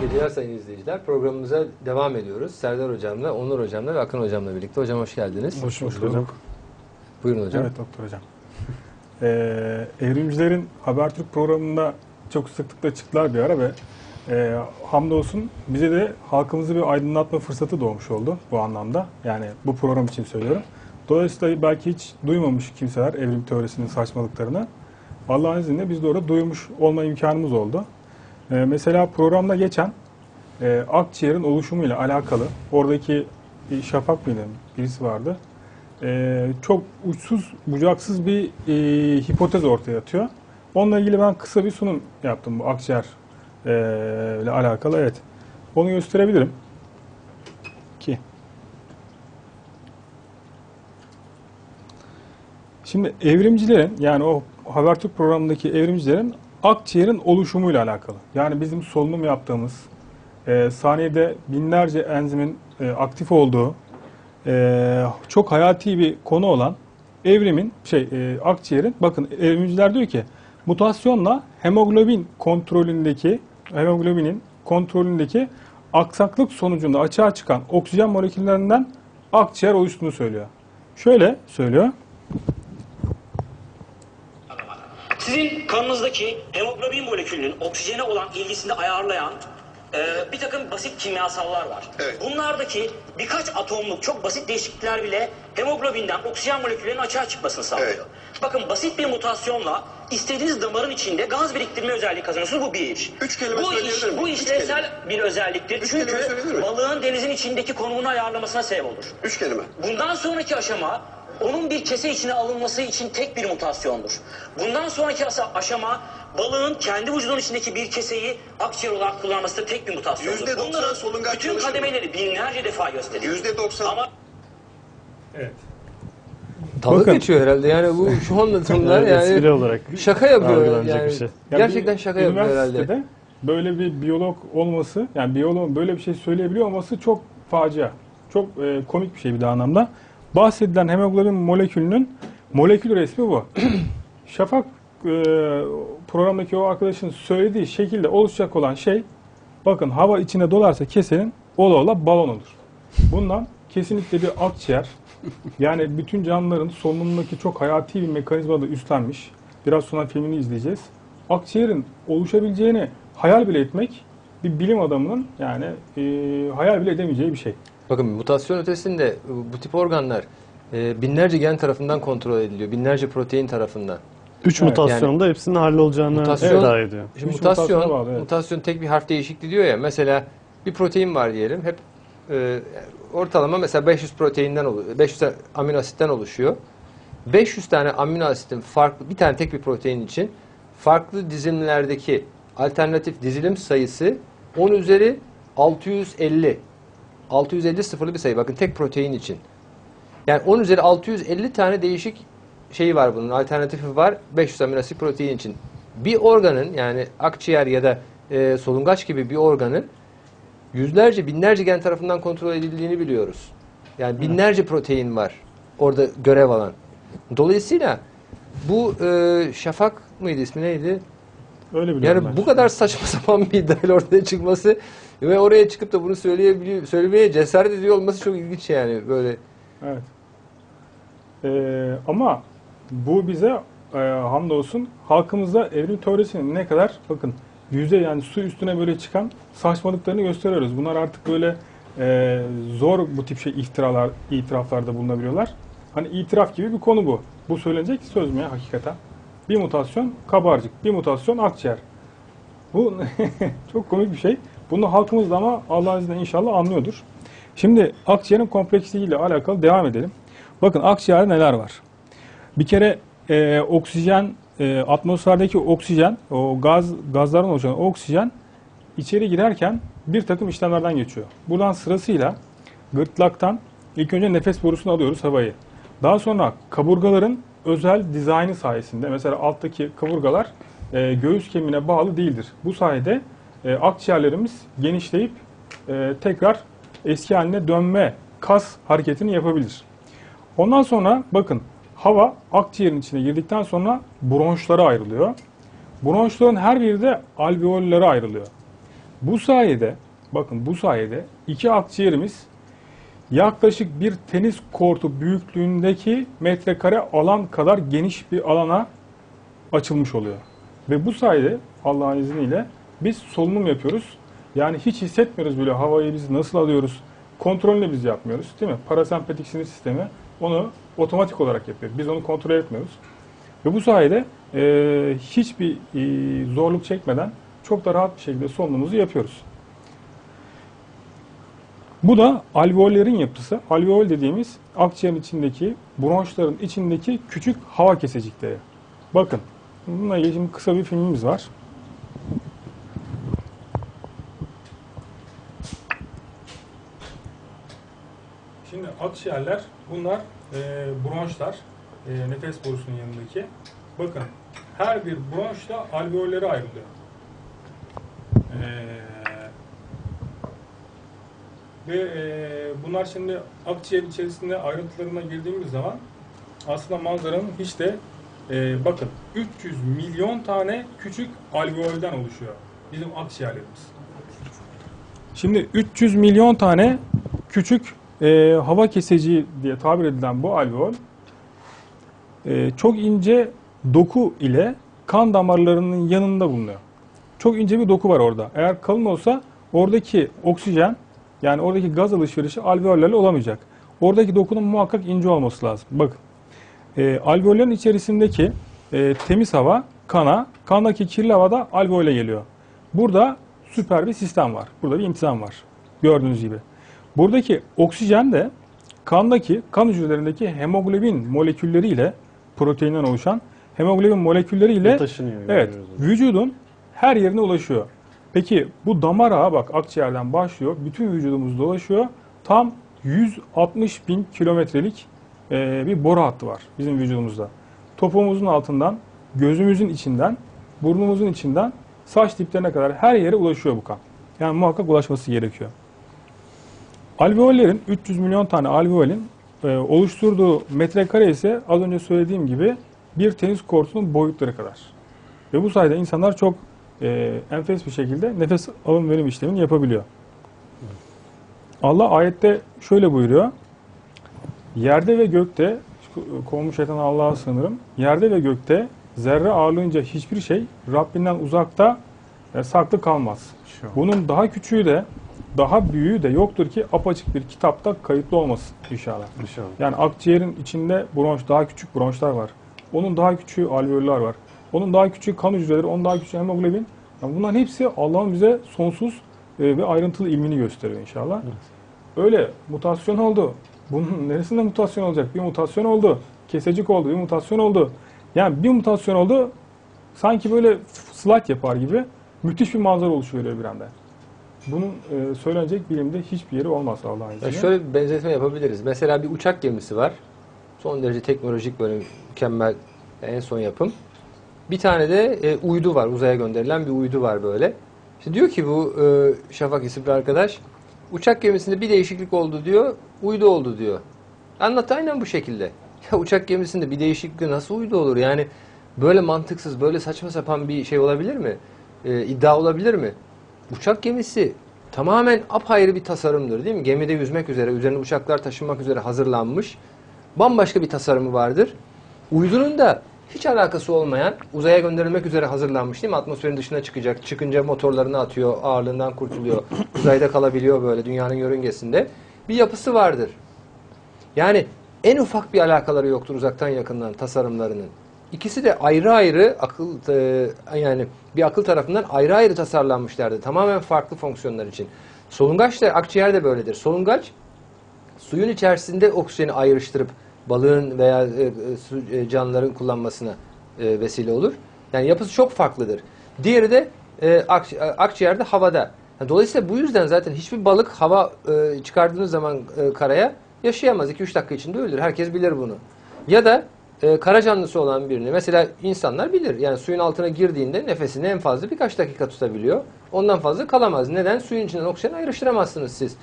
geceler sayın izleyiciler. Programımıza devam ediyoruz. Serdar Hocam'la, Onur Hocam'la ve Akın Hocam'la birlikte. Hocam hoş geldiniz. Hoş bulduk. bulduk. Buyurun hocam. Evet doktor hocam. Ee, evrimcilerin Habertürk programında çok sıklıkla çıktılar bir ara ve e, hamdolsun bize de halkımızı bir aydınlatma fırsatı doğmuş oldu bu anlamda. Yani bu program için söylüyorum. Dolayısıyla belki hiç duymamış kimseler evrim teorisinin saçmalıklarını Allah'ın izniyle biz de orada duymuş olma imkanımız oldu. Ee, mesela programda geçen e, akciğerin oluşumuyla alakalı oradaki bir şafak mıydı birisi vardı. Ee, çok uçsuz bucaksız bir e, hipotez ortaya atıyor. Onunla ilgili ben kısa bir sunum yaptım bu akciğer e, ile alakalı. Evet. Onu gösterebilirim. Ki. Şimdi evrimcilerin yani o Habertürk programındaki evrimcilerin akciğerin oluşumuyla alakalı. Yani bizim solunum yaptığımız e, saniyede binlerce enzimin e, aktif olduğu e, çok hayati bir konu olan evrimin şey e, akciğerin bakın evrimciler diyor ki mutasyonla hemoglobin kontrolündeki hemoglobinin kontrolündeki aksaklık sonucunda açığa çıkan oksijen moleküllerinden akciğer oluştuğunu söylüyor. Şöyle söylüyor. Sizin kanınızdaki hemoglobin molekülünün oksijene olan ilgisini ayarlayan e, bir takım basit kimyasallar var. Evet. Bunlardaki birkaç atomluk çok basit değişiklikler bile hemoglobinden oksijen moleküllerinin açığa çıkmasını sağlıyor. Evet. Bakın basit bir mutasyonla istediğiniz damarın içinde gaz biriktirme özelliği kazanıyorsunuz. Bu bir. Üç kelime bu iş, miyim? bu işlevsel bir özelliktir. Üç Çünkü balığın denizin içindeki konumunu ayarlamasına sebep olur. Üç kelime. Bundan sonraki aşama onun bir kese içine alınması için tek bir mutasyondur. Bundan sonraki aşama balığın kendi vücudunun içindeki bir keseyi akciğer olarak kullanması da tek bir mutasyondur. Yüzde doksan Bunların solungaç bütün çalışır mı? kademeleri binlerce defa gösteriyor. Yüzde doksan. Ama Evet. Dalga Bakın. geçiyor herhalde. Yani bu şu anlatımlar Yani espri yani olarak şaka yapıyor. algılanacak Yani. bir şey. Ya Gerçekten bir şaka yapıyor herhalde. üniversitede böyle bir biyolog olması, yani biyoloğun böyle bir şey söyleyebiliyor olması çok facia. Çok e, komik bir şey bir de anlamda. Bahsedilen hemoglobin molekülünün molekül resmi bu. Şafak e, programdaki o arkadaşın söylediği şekilde oluşacak olan şey, bakın hava içine dolarsa kesenin ola ola balon olur. Bundan kesinlikle bir akciğer, yani bütün canlıların solunumundaki çok hayati bir mekanizma da üstlenmiş. Biraz sonra filmini izleyeceğiz. Akciğerin oluşabileceğini hayal bile etmek bir bilim adamının yani e, hayal bile edemeyeceği bir şey. Bakın mutasyon ötesinde bu tip organlar e, binlerce gen tarafından kontrol ediliyor. Binlerce protein tarafından. Üç Evet, mutasyonda hepsinin hallolacağını Mutasyon- iddia ediyor. Şimdi Üç mutasyon, bağlı, evet. mutasyon tek bir harf değişikliği diyor ya. Mesela bir protein var diyelim. Hep e, ortalama mesela 500 proteinden oluyor. 500 amino asitten oluşuyor. 500 tane amino asitin farklı bir tane tek bir protein için farklı dizimlerdeki alternatif dizilim sayısı 10 üzeri 650. 650 sıfırlı bir sayı. Bakın tek protein için. Yani 10 üzeri 650 tane değişik şeyi var bunun. Alternatifi var 500 amino asit protein için. Bir organın yani akciğer ya da e, solungaç gibi bir organın yüzlerce binlerce gen tarafından kontrol edildiğini biliyoruz. Yani binlerce protein var orada görev alan. Dolayısıyla bu e, şafak mıydı ismi neydi? Öyle biliyorum Yani ben. bu kadar saçma sapan bir iddiayla ortaya çıkması ve oraya çıkıp da bunu söyleyebiliyor, söylemeye cesaret ediyor olması çok ilginç yani böyle. Evet. Ee, ama bu bize e, hamdolsun halkımızda evrim teorisinin ne kadar bakın yüzde yani su üstüne böyle çıkan saçmalıklarını gösteriyoruz. Bunlar artık böyle e, zor bu tip şey iftiralar, itiraflarda bulunabiliyorlar. Hani itiraf gibi bir konu bu. Bu söylenecek söz mü ya hakikaten? Bir mutasyon kabarcık, bir mutasyon akciğer. Bu çok komik bir şey. Bunu halkımız da ama Allah'ın izniyle inşallah anlıyordur. Şimdi akciğerin kompleksliğiyle alakalı devam edelim. Bakın akciğerde neler var? Bir kere e, oksijen, e, atmosferdeki oksijen, o gaz gazların oluşan oksijen içeri girerken bir takım işlemlerden geçiyor. Buradan sırasıyla gırtlaktan ilk önce nefes borusunu alıyoruz havayı. Daha sonra kaburgaların özel dizaynı sayesinde mesela alttaki kaburgalar e, göğüs kemiğine bağlı değildir. Bu sayede e, akciğerlerimiz genişleyip e, tekrar eski haline dönme kas hareketini yapabilir. Ondan sonra bakın hava akciğerin içine girdikten sonra bronşlara ayrılıyor. Bronşların her biri de alveollere ayrılıyor. Bu sayede bakın bu sayede iki akciğerimiz yaklaşık bir tenis kortu büyüklüğündeki metrekare alan kadar geniş bir alana açılmış oluyor. Ve bu sayede Allah'ın izniyle biz solunum yapıyoruz. Yani hiç hissetmiyoruz bile havayı biz nasıl alıyoruz. Kontrolünü biz yapmıyoruz değil mi? Parasempatik sinir sistemi onu otomatik olarak yapıyor. Biz onu kontrol etmiyoruz. Ve bu sayede e, hiçbir e, zorluk çekmeden çok da rahat bir şekilde solunumumuzu yapıyoruz. Bu da alveollerin yapısı. Alveol dediğimiz akciğerin içindeki, bronşların içindeki küçük hava kesecikleri. Bakın, bununla ilgili kısa bir filmimiz var. Şimdi akciğerler, bunlar e, bronşlar, e, nefes borusunun yanındaki. Bakın, her bir bronşta alveolleri ayrılıyor. Eee ve e, bunlar şimdi akciğer içerisinde ayrıntılarına girdiğimiz zaman aslında manzaranın hiç de e, bakın 300 milyon tane küçük alveolden oluşuyor bizim akciğerlerimiz. Şimdi 300 milyon tane küçük e, hava keseci diye tabir edilen bu alveol e, çok ince doku ile kan damarlarının yanında bulunuyor. Çok ince bir doku var orada. Eğer kalın olsa oradaki oksijen yani oradaki gaz alışverişi alveollerle olamayacak. Oradaki dokunun muhakkak ince olması lazım. Bakın. E, alveollerin içerisindeki e, temiz hava kana, kandaki kirli hava da alveole geliyor. Burada süper bir sistem var. Burada bir intizam var. Gördüğünüz gibi. Buradaki oksijen de kandaki, kan hücrelerindeki hemoglobin molekülleriyle proteinden oluşan hemoglobin molekülleriyle taşınıyor. Evet, vücudun her yerine ulaşıyor. Peki bu damar ağı bak akciğerden başlıyor, bütün vücudumuzda dolaşıyor. Tam 160 bin kilometrelik e, bir boru hattı var bizim vücudumuzda. Topuğumuzun altından, gözümüzün içinden, burnumuzun içinden saç diplerine kadar her yere ulaşıyor bu kan. Yani muhakkak ulaşması gerekiyor. Alveollerin 300 milyon tane alveolin e, oluşturduğu metrekare ise az önce söylediğim gibi bir tenis kortunun boyutları kadar. Ve bu sayede insanlar çok e, enfes bir şekilde nefes alım verim işlemini yapabiliyor. Allah ayette şöyle buyuruyor. Yerde ve gökte, kovmuş şeytan Allah'a sığınırım. Yerde ve gökte zerre ağırlığınca hiçbir şey Rabbinden uzakta e, saklı kalmaz. Bunun daha küçüğü de daha büyüğü de yoktur ki apaçık bir kitapta kayıtlı olmasın inşallah. İnşallah. Yani akciğerin içinde bronş, daha küçük bronşlar var. Onun daha küçüğü alveoller var. Onun daha küçüğü kan hücreleri, onun daha küçüğü hemoglobin. Yani bunların hepsi Allah'ın bize sonsuz e, ve ayrıntılı ilmini gösteriyor inşallah. Öyle mutasyon oldu. Bunun neresinde mutasyon olacak? Bir mutasyon oldu. Kesecik oldu, bir mutasyon oldu. Yani bir mutasyon oldu. Sanki böyle slide yapar gibi müthiş bir manzara oluşuyor bir anda. Bunun e, söylenecek bilimde hiçbir yeri olmaz Allah'ın Ya izniyle. şöyle bir benzetme yapabiliriz. Mesela bir uçak gemisi var. Son derece teknolojik böyle mükemmel en son yapım. Bir tane de e, uydu var. Uzaya gönderilen bir uydu var böyle. İşte diyor ki bu e, Şafak isimli arkadaş uçak gemisinde bir değişiklik oldu diyor. Uydu oldu diyor. Anlat aynen bu şekilde. Ya uçak gemisinde bir değişiklik nasıl uydu olur? Yani böyle mantıksız, böyle saçma sapan bir şey olabilir mi? E, iddia olabilir mi? Uçak gemisi tamamen apayrı bir tasarımdır değil mi? Gemide yüzmek üzere, üzerine uçaklar taşınmak üzere hazırlanmış. Bambaşka bir tasarımı vardır. Uydunun da hiç alakası olmayan, uzaya gönderilmek üzere hazırlanmış değil mi? Atmosferin dışına çıkacak. Çıkınca motorlarını atıyor, ağırlığından kurtuluyor. Uzayda kalabiliyor böyle dünyanın yörüngesinde. Bir yapısı vardır. Yani en ufak bir alakaları yoktur uzaktan yakından tasarımlarının. İkisi de ayrı ayrı akıl e, yani bir akıl tarafından ayrı ayrı tasarlanmışlardı. Tamamen farklı fonksiyonlar için. Solungaç da akciğer de böyledir. Solungaç suyun içerisinde oksijeni ayrıştırıp balığın veya e, e, su, e, canlıların kullanmasına e, vesile olur. Yani yapısı çok farklıdır. Diğeri de e, akci- e, akciğerde havada. Yani Dolayısıyla bu yüzden zaten hiçbir balık hava e, çıkardığınız zaman e, karaya yaşayamaz. 2-3 dakika içinde ölür. Herkes bilir bunu. Ya da e, kara canlısı olan birini mesela insanlar bilir. Yani suyun altına girdiğinde nefesini en fazla birkaç dakika tutabiliyor. Ondan fazla kalamaz. Neden? Suyun içinden oksijeni ayrıştıramazsınız siz.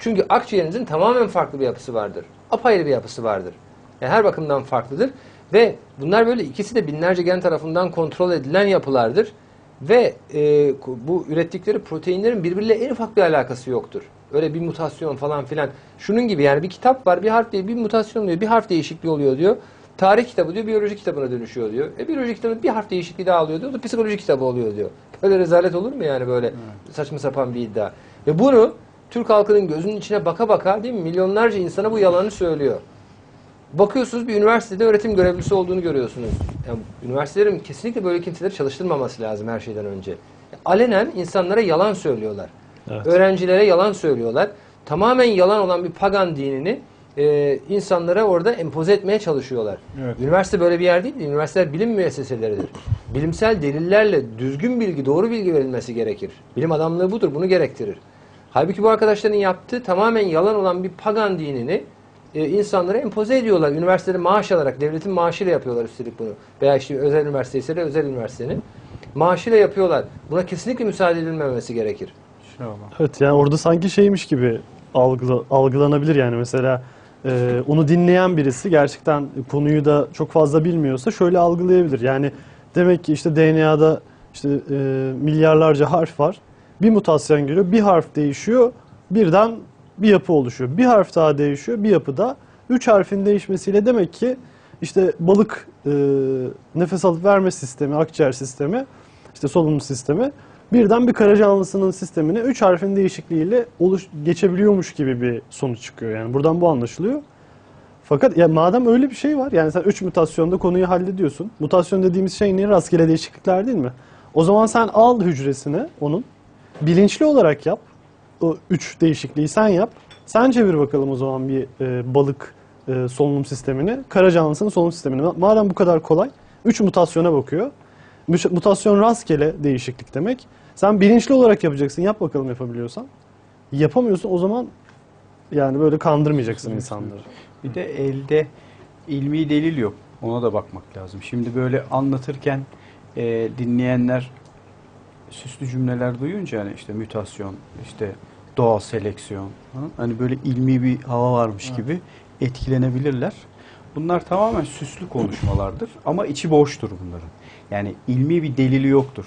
Çünkü akciğerinizin tamamen farklı bir yapısı vardır. Apayrı bir yapısı vardır. Yani her bakımdan farklıdır. Ve bunlar böyle ikisi de binlerce gen tarafından kontrol edilen yapılardır. Ve e, bu ürettikleri proteinlerin birbiriyle en ufak bir alakası yoktur. Öyle bir mutasyon falan filan. Şunun gibi yani bir kitap var bir harf değil bir mutasyon oluyor bir harf değişikliği oluyor diyor. Tarih kitabı diyor biyoloji kitabına dönüşüyor diyor. E biyoloji kitabı bir harf değişikliği daha alıyor diyor. O da psikoloji kitabı oluyor diyor. Böyle rezalet olur mu yani böyle saçma sapan bir iddia. Ve bunu Türk halkının gözünün içine baka baka değil mi milyonlarca insana bu yalanı söylüyor. Bakıyorsunuz bir üniversitede öğretim görevlisi olduğunu görüyorsunuz. Yani üniversitelerin kesinlikle böyle kimseleri çalıştırmaması lazım her şeyden önce. Alenen insanlara yalan söylüyorlar. Evet. Öğrencilere yalan söylüyorlar. Tamamen yalan olan bir pagan dinini e, insanlara orada empoze etmeye çalışıyorlar. Evet. Üniversite böyle bir yer değil. Üniversiteler bilim müesseseleridir. Bilimsel delillerle düzgün bilgi, doğru bilgi verilmesi gerekir. Bilim adamlığı budur, bunu gerektirir. Halbuki bu arkadaşların yaptığı tamamen yalan olan bir pagan dinini e, insanlara empoze ediyorlar. Üniversitede maaş alarak, devletin maaşıyla yapıyorlar üstelik bunu. Veya işte özel üniversite ise de özel üniversitenin maaşıyla yapıyorlar. Buna kesinlikle müsaade edilmemesi gerekir. İnşallah. Evet yani orada sanki şeymiş gibi algıla, algılanabilir yani mesela e, onu dinleyen birisi gerçekten konuyu da çok fazla bilmiyorsa şöyle algılayabilir. Yani demek ki işte DNA'da işte e, milyarlarca harf var. Bir mutasyon geliyor, bir harf değişiyor, birden bir yapı oluşuyor. Bir harf daha değişiyor, bir yapıda. Üç harfin değişmesiyle demek ki işte balık e, nefes alıp verme sistemi, akciğer sistemi, işte solunum sistemi birden bir kara canlısının sistemine üç harfin değişikliğiyle oluş, geçebiliyormuş gibi bir sonuç çıkıyor. Yani buradan bu anlaşılıyor. Fakat ya madem öyle bir şey var yani sen 3 mutasyonda konuyu hallediyorsun. Mutasyon dediğimiz şey ne? Rastgele değişiklikler değil mi? O zaman sen al hücresini onun bilinçli olarak yap. O 3 değişikliği sen yap. Sen çevir bakalım o zaman bir e, balık e, solunum sistemini, kara canlısının solunum sistemini. Madem bu kadar kolay 3 mutasyona bakıyor. Mutasyon rastgele değişiklik demek. Sen bilinçli olarak yapacaksın. Yap bakalım yapabiliyorsan. Yapamıyorsun o zaman yani böyle kandırmayacaksın insanları. Bir de elde ilmi delil yok. Ona da bakmak lazım. Şimdi böyle anlatırken e, dinleyenler süslü cümleler duyunca hani işte mütasyon, işte doğal seleksiyon, ha? hani böyle ilmi bir hava varmış gibi etkilenebilirler. Bunlar tamamen süslü konuşmalardır ama içi boştur bunların. Yani ilmi bir delili yoktur.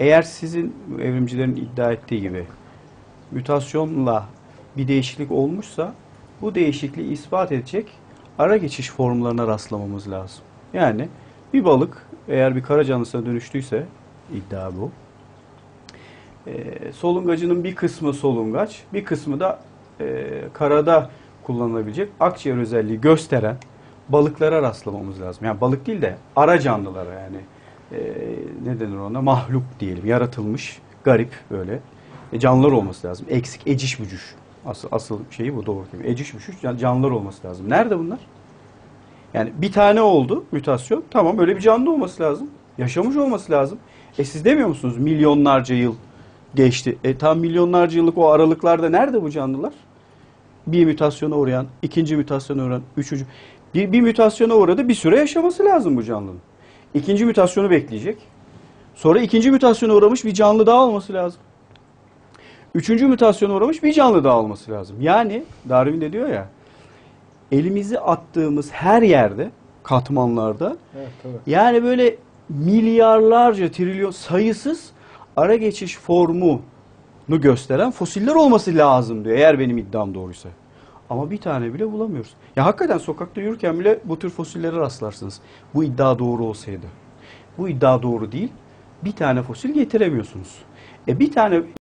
Eğer sizin evrimcilerin iddia ettiği gibi mutasyonla bir değişiklik olmuşsa bu değişikliği ispat edecek ara geçiş formlarına rastlamamız lazım. Yani bir balık eğer bir kara canlısına dönüştüyse iddia bu. Ee, solungacının bir kısmı solungaç, bir kısmı da e, karada kullanılabilecek akciğer özelliği gösteren balıklara rastlamamız lazım. Yani balık değil de ara canlılara yani e, ne denir ona mahluk diyelim yaratılmış garip böyle e, canlılar olması lazım. Eksik eciş bücüş. Asıl, asıl şeyi bu doğru mi? Eciş bücüş can- canlılar olması lazım. Nerede bunlar? Yani bir tane oldu mütasyon. Tamam öyle bir canlı olması lazım. Yaşamış olması lazım. E siz demiyor musunuz milyonlarca yıl geçti. E tam milyonlarca yıllık o aralıklarda nerede bu canlılar? Bir mütasyona uğrayan, ikinci mütasyona uğrayan, üçüncü. Bir, bir mütasyona uğradı bir süre yaşaması lazım bu canlının. İkinci mütasyonu bekleyecek. Sonra ikinci mütasyona uğramış bir canlı daha olması lazım. Üçüncü mütasyona uğramış bir canlı daha olması lazım. Yani Darwin de diyor ya elimizi attığımız her yerde katmanlarda Evet tabii. yani böyle milyarlarca trilyon sayısız ara geçiş formunu gösteren fosiller olması lazım diyor eğer benim iddiam doğruysa. Ama bir tane bile bulamıyoruz. Ya hakikaten sokakta yürürken bile bu tür fosillere rastlarsınız. Bu iddia doğru olsaydı. Bu iddia doğru değil. Bir tane fosil getiremiyorsunuz. E bir tane